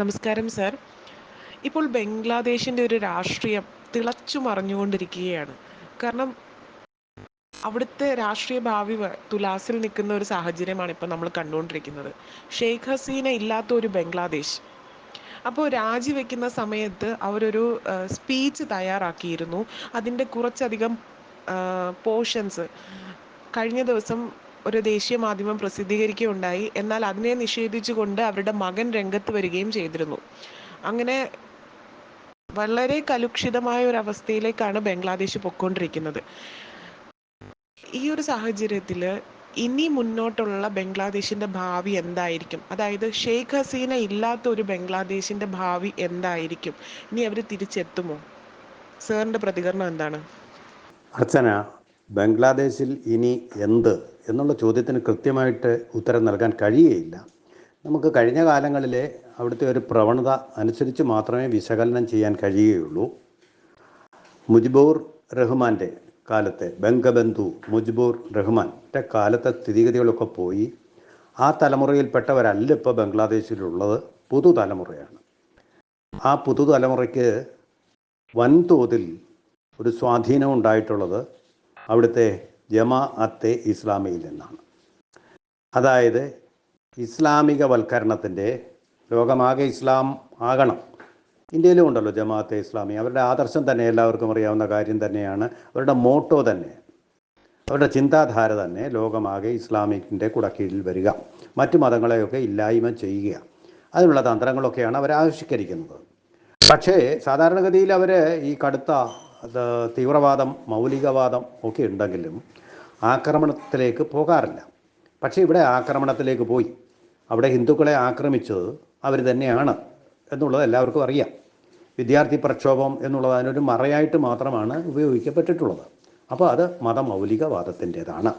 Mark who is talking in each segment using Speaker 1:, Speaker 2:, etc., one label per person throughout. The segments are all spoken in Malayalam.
Speaker 1: നമസ്കാരം സർ. ഇപ്പോൾ ബംഗ്ലാദേശിന്റെ ഒരു രാഷ്ട്രീയം തിളച്ചു മറിഞ്ഞുകൊണ്ടിരിക്കുകയാണ്. കാരണം അവിടുത്തെ രാഷ്ട്രീയ ഭാവി തുലാസിൽ നിൽക്കുന്ന ഒരു സാഹചര്യമാണ് ഇപ്പോൾ നമ്മൾ കണ്ടുകൊണ്ടിരിക്കുന്നത്. ഷെയ്ഖ് ഹസീന ഇല്ലാത്ത ഒരു ബംഗ്ലാദേശ്. അപ്പോൾ രാജിവെക്കുന്ന സമയത്ത് അവരൊരു സ്പീച്ച് തയ്യാറാക്കിയിരുന്നു. അതിന്റെ കുറച്ചധികം പോർഷൻസ് കഴിഞ്ഞ ദിവസം ഒരു ദേശീയ മാധ്യമം പ്രസിദ്ധീകരിക്കുകയുണ്ടായി. എന്നാൽ അതിനെ നിഷേധിച്ചുകൊണ്ട് അവരുടെ മകൻ രംഗത്ത് വരികയും ചെയ്തിരുന്നു. അങ്ങനെ വളരെ കലുഷിതമായ ഒരു അവസ്ഥയിലേക്കാണ് ബംഗ്ലാദേശ് പൊക്കോണ്ടിരിക്കുന്നത് ഈ ഒരു സാഹചര്യത്തിൽ ഇനി മുന്നോട്ടുള്ള ബംഗ്ലാദേശിന്റെ ഭാവി എന്തായിരിക്കും? അതായത് ഷെയ്ഖ് ഹസീന ഇല്ലാത്ത ഒരു ബംഗ്ലാദേശിന്റെ ഭാവി എന്തായിരിക്കും? ഇനി അവർ തിരിച്ചെത്തുമോ? സാറിന്റെ പ്രതികരണം എന്താണ്?
Speaker 2: അർച്ചന ബംഗ്ലാദേശിൽ ഇനി എന്ത് എന്നുള്ള ചോദ്യത്തിന് കൃത്യമായിട്ട് ഉത്തരം നൽകാൻ കഴിയുകയില്ല നമുക്ക് കഴിഞ്ഞ കാലങ്ങളിലെ അവിടുത്തെ ഒരു പ്രവണത അനുസരിച്ച് മാത്രമേ വിശകലനം ചെയ്യാൻ കഴിയുകയുള്ളൂ. മുജിബൂർ റഹ്മാന്റെ കാലത്തെ ബംഗബന്ധു മുജിബൂർ റഹ്മാന്റെ കാലത്തെ സ്ഥിതിഗതികളൊക്കെ പോയി. ആ തലമുറയിൽപ്പെട്ടവരല്ല ഇപ്പോൾ ബംഗ്ലാദേശിലുള്ളത്. പുതുതലമുറയാണ് ആ പുതുതലമുറയ്ക്ക് വൻതോതിൽ ഒരു സ്വാധീനം ഉണ്ടായിട്ടുള്ളത് അവിടുത്തെ ജമാ അത്തെ ഇസ്ലാമിയിൽ നിന്നാണ്. അതായത് ഇസ്ലാമികവൽക്കരണത്തിന്റെ ലോകമാകെ ഇസ്ലാം ആകണം. ഇന്ത്യയിലും ഉണ്ടല്ലോ ജമാഅത്തെ ഇസ്ലാമി. അവരുടെ ആദർശം തന്നെ എല്ലാവർക്കും അറിയാവുന്ന കാര്യം തന്നെയാണ്. അവരുടെ മോട്ടോ തന്നെ അവരുടെ ചിന്താധാര തന്നെ ലോകമാകെ ഇസ്ലാമിക്കിന്റെ കുടക്കീഴിൽ വരിക. മറ്റു മതങ്ങളെയൊക്കെ ഇല്ലായ്മ ചെയ്യുക. അതിനുള്ള തന്ത്രങ്ങളൊക്കെയാണ് അവർ ആവിഷ്കരിക്കുന്നത് പക്ഷേ സാധാരണഗതിയിൽ അവർ ഈ കടുത്ത തീവ്രവാദം മൗലികവാദം ഒക്കെ ഉണ്ടെങ്കിലും ആക്രമണത്തിലേക്ക് പോകാറില്ല. പക്ഷേ ഇവിടെ ആക്രമണത്തിലേക്ക് പോയി. അവിടെ ഹിന്ദുക്കളെ ആക്രമിച്ചത് അവർ തന്നെയാണ് എന്നുള്ളത് എല്ലാവർക്കും അറിയാം. വിദ്യാർത്ഥി പ്രക്ഷോഭം എന്നുള്ളത് അതിനൊരു മറയായിട്ട് മാത്രമാണ് ഉപയോഗിക്കപ്പെട്ടിട്ടുള്ളത്. അപ്പോൾ അത് മതമൗലികവാദത്തിന്റെതാണ്.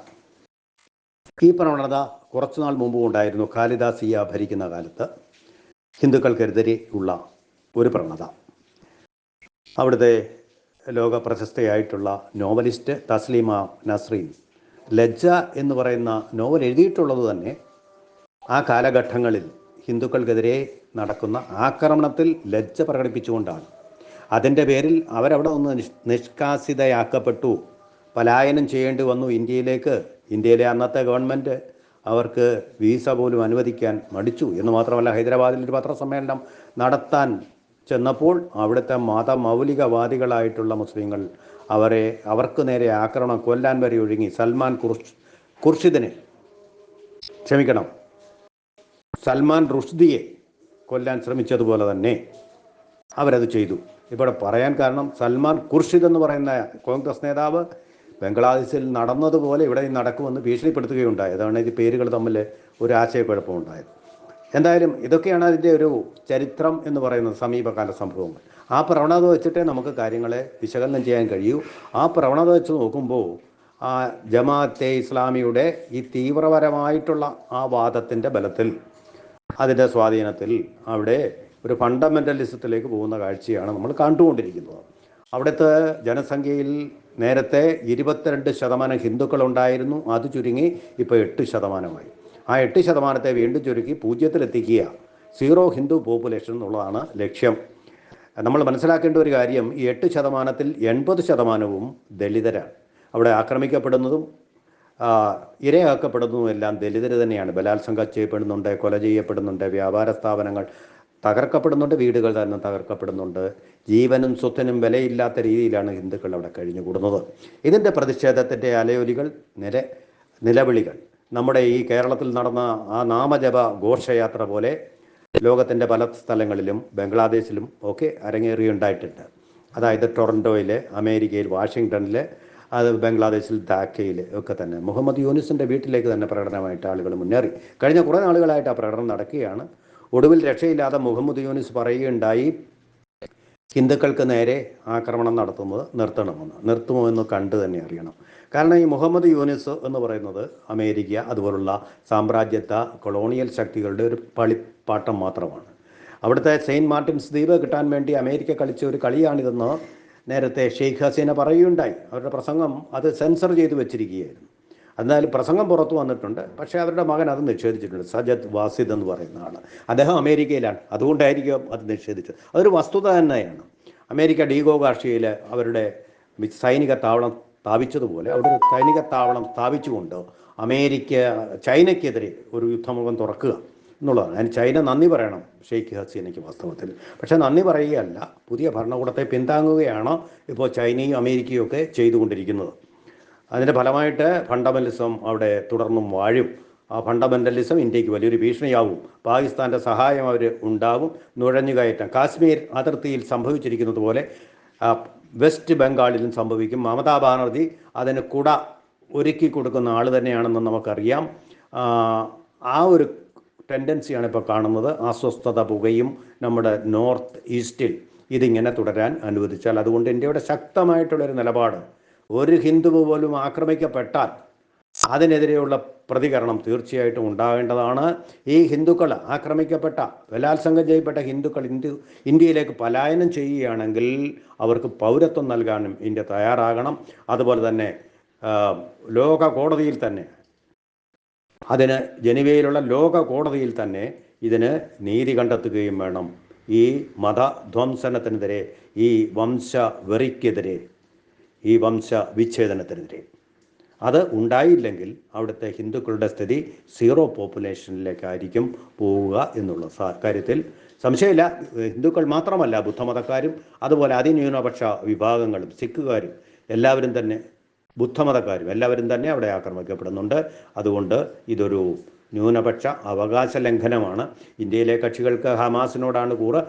Speaker 2: ഈ പ്രവണത കുറച്ചുനാൾ മുമ്പ് ഉണ്ടായിരുന്നു. കാളിദാസിയ ഭരിക്കുന്ന കാലത്ത് ഹിന്ദുക്കൾക്കെതിരെ ഉള്ള ഒരു പ്രവണത. അവിടുത്തെ ലോക പ്രശസ്തയായിട്ടുള്ള നോവലിസ്റ്റ് തസ്ലീമ നസ്രീൻ. ലജ്ജ എന്ന് പറയുന്ന നോവൽ എഴുതിയിട്ടുള്ളത് തന്നെ ആ കാലഘട്ടങ്ങളിൽ ഹിന്ദുക്കൾക്കെതിരെ നടക്കുന്ന ആക്രമണത്തിൽ ലജ്ജ പ്രകടിപ്പിച്ചുകൊണ്ടാണ്. അതിന്റെ പേരിൽ അവരവിടെ ഒന്ന് നിഷ് നിഷ്കാസിതയാക്കപ്പെട്ടു. പലായനം ചെയ്യേണ്ടി വന്നു ഇന്ത്യയിലേക്ക്. ഇന്ത്യയിലെ അന്നത്തെ ഗവൺമെന്റ് അവർക്ക് വീസ പോലും അനുവദിക്കാൻ മടിച്ചു. എന്ന് മാത്രമല്ല ഹൈദരാബാദിൽ ഒരു പത്രസമ്മേളനം നടത്താൻ ചെന്നപ്പോൾ അവിടുത്തെ മതമൗലികവാദികളായിട്ടുള്ള മുസ്ലിങ്ങൾ അവരെ അവർക്ക് നേരെ ആക്രമണം കൊല്ലാൻ വരെ ഒഴുങ്ങി സൽമാൻ കുർഷ് കുർഷിദിനെ ക്ഷമിക്കണം. സൽമാൻ റുഷ്ദിയെ കൊല്ലാൻ ശ്രമിച്ചതുപോലെ തന്നെ അവരത് ചെയ്തു. ഇവിടെ പറയാൻ കാരണം സൽമാൻ ഖുർഷിദ് എന്ന് പറയുന്ന കോൺഗ്രസ് നേതാവ് ബംഗ്ലാദേശിൽ നടന്നതുപോലെ ഇവിടെ നടക്കുമെന്ന് ഭീഷണിപ്പെടുത്തുകയുണ്ടായി. അതാണ് ഈ പേരുകൾ തമ്മിൽ ഒരു ആശയക്കുഴപ്പമുണ്ടായത്. എന്തായാലും ഇതൊക്കെയാണ് അതിന്റെ ഒരു ചരിത്രം എന്ന് പറയുന്നത് സമീപകാല സംഭവങ്ങൾ. ആ പ്രവണത വെച്ചിട്ടേ നമുക്ക് കാര്യങ്ങളെ വിശകലനം ചെയ്യാൻ കഴിയൂ. ആ പ്രവണത വെച്ച് നോക്കുമ്പോൾ ആ ജമാഅത്തെ ഇസ്ലാമിയുടെ ഈ തീവ്രപരമായിട്ടുള്ള ആ വാദത്തിന്റെ ബലത്തിൽ അതിന്റെ സ്വാധീനത്തിൽ അവിടെ ഒരു ഫണ്ടമെന്റലിസത്തിലേക്ക് പോകുന്ന കാഴ്ചയാണ് നമ്മൾ കണ്ടുകൊണ്ടിരിക്കുന്നത്. അവിടുത്തെ ജനസംഖ്യയിൽ നേരത്തെ ഇരുപത്തിരണ്ട് ശതമാനം ഹിന്ദുക്കളുണ്ടായിരുന്നു. അത് ചുരുങ്ങി ഇപ്പോൾ എട്ട് ശതമാനമായി. ആ എട്ട് ശതമാനത്തെ വീണ്ടും ചുരുക്കി പൂജ്യത്തിലെത്തിക്കുക. സീറോ ഹിന്ദു പോപ്പുലേഷൻ എന്നുള്ളതാണ് ലക്ഷ്യം. നമ്മൾ മനസ്സിലാക്കേണ്ട ഒരു കാര്യം ഈ എട്ട് ശതമാനത്തിൽ എൺപത് ശതമാനവും ദളിതരാണ് അവിടെ ആക്രമിക്കപ്പെടുന്നതും ഇരയാക്കപ്പെടുന്നതും എല്ലാം ദലിതർ തന്നെയാണ്. ബലാത്സംഗം ചെയ്യപ്പെടുന്നുണ്ട് കൊല ചെയ്യപ്പെടുന്നുണ്ട് വ്യാപാര സ്ഥാപനങ്ങൾ തകർക്കപ്പെടുന്നുണ്ട് വീടുകൾ തന്നെ തകർക്കപ്പെടുന്നുണ്ട്. ജീവനും സ്വത്തിനും വിലയില്ലാത്ത രീതിയിലാണ് ഹിന്ദുക്കൾ അവിടെ കഴിഞ്ഞുകൂടുന്നത്. ഇതിന്റെ പ്രതിഷേധത്തിന്റെ അലയൊലികൾ നില നിലവിളികൾ. നമ്മുടെ ഈ കേരളത്തിൽ നടന്ന ആ നാമജപ ഘോഷയാത്ര പോലെ ലോകത്തിന്റെ പല സ്ഥലങ്ങളിലും ബംഗ്ലാദേശിലും ഒക്കെ അരങ്ങേറിയുണ്ടായിട്ടുണ്ട്. അതായത് ടൊറന്റോയിൽ അമേരിക്കയിൽ വാഷിങ്ടണിൽ അത് ബംഗ്ലാദേശിൽ ധാക്കയിൽ ഒക്കെ തന്നെ. മുഹമ്മദ് യൂനിസിന്റെ വീട്ടിലേക്ക് തന്നെ പ്രകടനമായിട്ട് ആളുകൾ മുന്നേറി. കഴിഞ്ഞ കുറേ നാളുകളായിട്ട് ആ പ്രകടനം നടക്കുകയാണ്. ഒടുവിൽ രക്ഷയില്ലാതെ മുഹമ്മദ് യൂനിസ് പറയുകയുണ്ടായി ഹിന്ദുക്കൾക്ക് നേരെ ആക്രമണം നടത്തുന്നത് നിർത്തണമെന്ന്. നിർത്തുമോ എന്ന് കണ്ടു തന്നെ അറിയണം. കാരണം ഈ മുഹമ്മദ് യൂനിസ് എന്ന് പറയുന്നത് അമേരിക്ക അതുപോലുള്ള സാമ്രാജ്യത്ത കൊളോണിയൽ ശക്തികളുടെ ഒരു കളിപ്പാട്ടം മാത്രമാണ്. അവിടുത്തെ സെയിന്റ് മാർട്ടിൻസ് ദ്വീപ് കിട്ടാൻ വേണ്ടി അമേരിക്ക കളിച്ച ഒരു കളിയാണിതെന്ന് നേരത്തെ ഷെയ്ഖ് ഹസീന പറയുകയുണ്ടായി. അവരുടെ പ്രസംഗം അത് സെൻസർ ചെയ്ത് വെച്ചിരിക്കുകയായിരുന്നു. എന്നാലും പ്രസംഗം പുറത്തു വന്നിട്ടുണ്ട്. പക്ഷേ അവരുടെ മകൻ അത് നിഷേധിച്ചിട്ടുണ്ട്. സജത് വാസിദ് എന്ന് പറയുന്ന ആൾ അദ്ദേഹം അമേരിക്കയിലാണ്. അതുകൊണ്ടായിരിക്കും അത് നിഷേധിച്ചത്. അതൊരു വസ്തുത തന്നെയാണ്. അമേരിക്ക ഡീഗോ ഗാർഷിയയിൽ അവരുടെ സൈനിക താവളം സ്ഥാപിച്ചതുപോലെ അവിടെ ഒരു സൈനിക താവളം സ്ഥാപിച്ചുകൊണ്ട് അമേരിക്ക ചൈനയ്ക്കെതിരെ ഒരു യുദ്ധമുഖം തുറക്കുക എന്നുള്ളതാണ്. അതിന് ചൈന നന്ദി പറയണം ഷെയ്ഖ് ഹസീനയ്ക്ക് വാസ്തവത്തിൽ. പക്ഷേ നന്ദി പറയുകയല്ല പുതിയ ഭരണകൂടത്തെ പിന്താങ്ങുകയാണ് ഇപ്പോൾ ചൈനയും അമേരിക്കയും ഒക്കെ ചെയ്തുകൊണ്ടിരിക്കുന്നത്. അതിന്റെ ഫലമായിട്ട് ഫണ്ടമെന്റലിസം അവിടെ തുടർന്നും വാഴും. ആ ഫണ്ടമെന്റലിസം ഇന്ത്യയ്ക്ക് വലിയൊരു ഭീഷണിയാവും. പാകിസ്ഥാന്റെ സഹായം അവർ ഉണ്ടാവും. നുഴഞ്ഞുകയറ്റം. കാശ്മീർ അതിർത്തിയിൽ സംഭവിച്ചിരിക്കുന്നത് പോലെ വെസ്റ്റ് ബംഗാളിലും സംഭവിക്കും. മമതാ ബാനർജി അതിന് കുട ഒരുക്കി കൊടുക്കുന്ന ആൾ തന്നെയാണെന്ന് നമുക്കറിയാം. ആ, ഒരു ടെൻഡൻസിയാണ് ഇപ്പോൾ കാണുന്നത്. അസ്വസ്ഥത പുകയും നമ്മുടെ നോർത്ത് ഈസ്റ്റിൽ ഇതിങ്ങനെ തുടരാൻ അനുവദിച്ചാൽ. അതുകൊണ്ട് ഇന്ത്യയുടെ ശക്തമായിട്ടുള്ളൊരു നിലപാട്. ഒരു ഹിന്ദു പോലും ആക്രമിക്കപ്പെട്ടാൽ അതിനെതിരെയുള്ള പ്രതികരണം തീർച്ചയായിട്ടും ഉണ്ടാകേണ്ടതാണ് ഈ ഹിന്ദുക്കൾ ആക്രമിക്കപ്പെട്ട ബലാത്സംഗം ചെയ്യപ്പെട്ട ഹിന്ദുക്കൾ ഇന്ത്യ ഇന്ത്യയിലേക്ക് പലായനം ചെയ്യുകയാണെങ്കിൽ അവർക്ക് പൗരത്വം നൽകാനും ഇന്ത്യ തയ്യാറാകണം. അതുപോലെ തന്നെ ലോക കോടതിയിൽ തന്നെ അതിന് ജനുവയിലുള്ള ലോക കോടതിയിൽ തന്നെ ഇതിന് നീതി കണ്ടെത്തുകയും വേണം. ഈ മതധ്വംസനത്തിനെതിരെ ഈ വംശ വെറിക്കെതിരെ ഈ വംശ വിച്ഛേദനത്തിനെതിരെ അത് ഉണ്ടായില്ലെങ്കിൽ അവിടുത്തെ ഹിന്ദുക്കളുടെ സ്ഥിതി സീറോ പോപ്പുലേഷനിലേക്കായിരിക്കും പോവുക എന്നുള്ള കാര്യത്തിൽ സംശയമില്ല. ഹിന്ദുക്കൾ മാത്രമല്ല ബുദ്ധമതക്കാരും അതുപോലെ അതിന്യൂനപക്ഷ വിഭാഗങ്ങളും സിഖുകാരും എല്ലാവരും തന്നെ ബുദ്ധമതക്കാരും എല്ലാവരും തന്നെ അവിടെ ആക്രമിക്കപ്പെടുന്നുണ്ട്. അതുകൊണ്ട് ഇതൊരു ന്യൂനപക്ഷ അവകാശ ലംഘനമാണ് ഇന്ത്യയിലെ കക്ഷികൾക്ക് ഹമാസിനോടാണ് കൂറ്.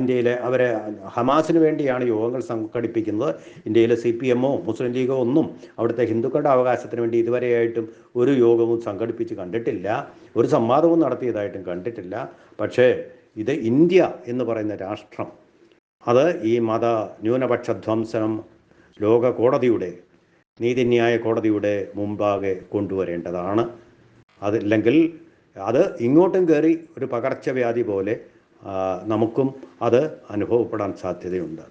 Speaker 2: ഇന്ത്യയിലെ അവരെ ഹമാസിന് വേണ്ടിയാണ് യോഗങ്ങൾ സംഘടിപ്പിക്കുന്നത്. ഇന്ത്യയിലെ സി പി എമ്മോ മുസ്ലിം ലീഗോ ഒന്നും അവിടുത്തെ ഹിന്ദുക്കളുടെ അവകാശത്തിന് വേണ്ടി ഇതുവരെയായിട്ടും ഒരു യോഗവും സംഘടിപ്പിച്ച് കണ്ടിട്ടില്ല. ഒരു സംവാദവും നടത്തിയതായിട്ടും കണ്ടിട്ടില്ല. പക്ഷേ ഇത് ഇന്ത്യ എന്ന് പറയുന്ന രാഷ്ട്രം അത് ഈ മത ന്യൂനപക്ഷ ധ്വംസനം ലോക കോടതിയുടെ നീതിന്യായ കോടതിയുടെ മുമ്പാകെ കൊണ്ടുവരേണ്ടതാണ്. അതില്ലെങ്കിൽ അത് ഇങ്ങോട്ടും കയറി ഒരു പകർച്ചവ്യാധി പോലെ നമുക്കും അത് അനുഭവപ്പെടാൻ സാധ്യതയുണ്ട്.